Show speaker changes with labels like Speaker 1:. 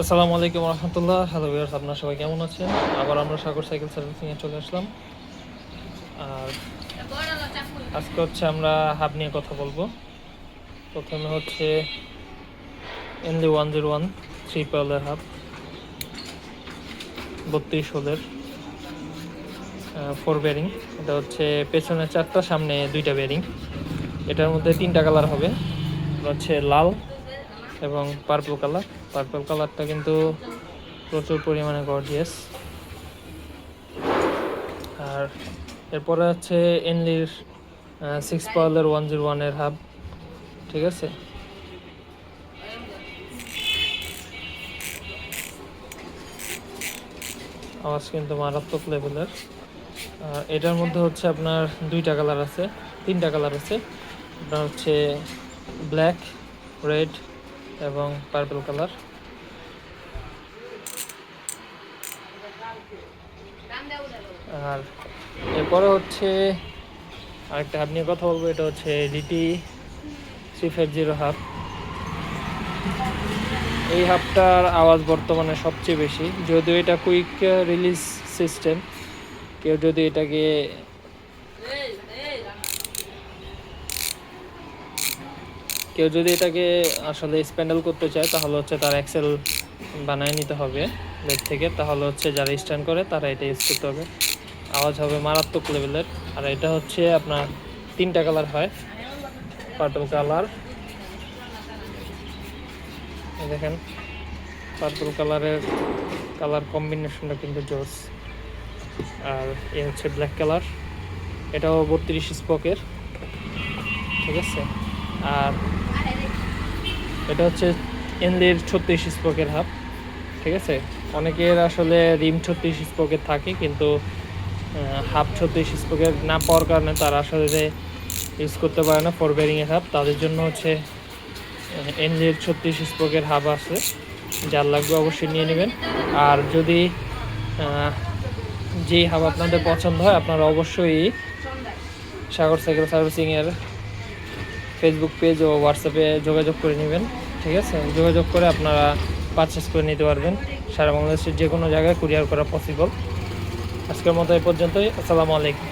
Speaker 1: আসসালামু আলাইকুম রহমতুল্লাহ। Hello viewers আপনারা সবাই কেমন আছেন? আবার আমরা সাগর সাইকেল সার্ভিসিংয়ে চলে আসলাম। আর আজকে হচ্ছে আমরা হাব নিয়ে কথা বলব। প্রথমে হচ্ছে এনলি ওয়ান জিরো ওয়ান থ্রি পাওয়ালের হাব বত্রিশ হোলের ফোর বেয়ারিং এটা হচ্ছে পেছনে চারটা, সামনে দুইটা বেয়ারিং এটার মধ্যে তিনটা কালার হবে। হচ্ছে লাল। এবং পার্পল কালার পার্পল কালারটা কিন্তু প্রচুর পরিমাণে গর্জিয়াস আর এরপরে হচ্ছে এনলির সিক্স পাওয়ালের ওয়ান জিরো ওয়ানের হাব ঠিক আছে? আওয়াজ কিন্তু মারাত্মক লেভেলের এটার মধ্যে হচ্ছে আপনার দুইটা কালার আছে, তিনটা কালার আছে। আপনার হচ্ছে ব্ল্যাক রেড এবং পার্পল কালার আর এরপরে হচ্ছে আরেকটা হাব নিয়ে কথা বলব, এটা হচ্ছে DT three five zero hub এই হাবটার আওয়াজ বর্তমানে সবচেয়ে বেশি। যদিও এটা কুইক রিলিজ সিস্টেম কেউ যদি এটাকে কেউ যদি এটাকে আসলে স্প্যান্ডেল করতে চায়, তাহলে হচ্ছে তার এক্সেল বানায় নিতে হবে লেট থেকে। তাহলে হচ্ছে যারা স্ট্যান্ড করে, তারা এটা ইউজ করতে হবে। আওয়াজ হবে মারাত্মক লেভেলের। আর এটা হচ্ছে আপনার তিনটা কালার হয়। পার্পল কালার দেখেন পার্পল কালারের কালার কম্বিনেশনটা কিন্তু জোস। আর এ হচ্ছে ব্ল্যাক কালার এটাও বত্রিশ স্পকের ঠিক আছে? আর এটা হচ্ছে এনলির ছত্রিশ স্পোকের হাফ ঠিক আছে? অনেকের আসলে রিম ছত্রিশ স্পোকের থাকে, কিন্তু হাফ ছত্রিশ স্পোকের না পাওয়ার কারণে তারা আসলে ইউজ করতে পারে না ফোর বেরিংয়ের হাফ তাদের জন্য হচ্ছে এনলির ছত্রিশ স্পোকের হাব আছে, যার লাগবে অবশ্যই নিয়ে নেবেন। আর যদি যেই হাব আপনাদের পছন্দ হয়, আপনারা অবশ্যই সাগর সাইকেল সার্ভিসিংয়ের ফেসবুক পেজ ও হোয়াটসঅ্যাপে যোগাযোগ করে নেবেন, ঠিক আছে? যোগাযোগ করে আপনারা পারচেস করে নিতে পারবেন। সারা বাংলাদেশের যে কোনো জায়গায় কুরিয়ার করা পসিবল আজকের মতো এই পর্যন্তই। আসসালামু আলাইকুম।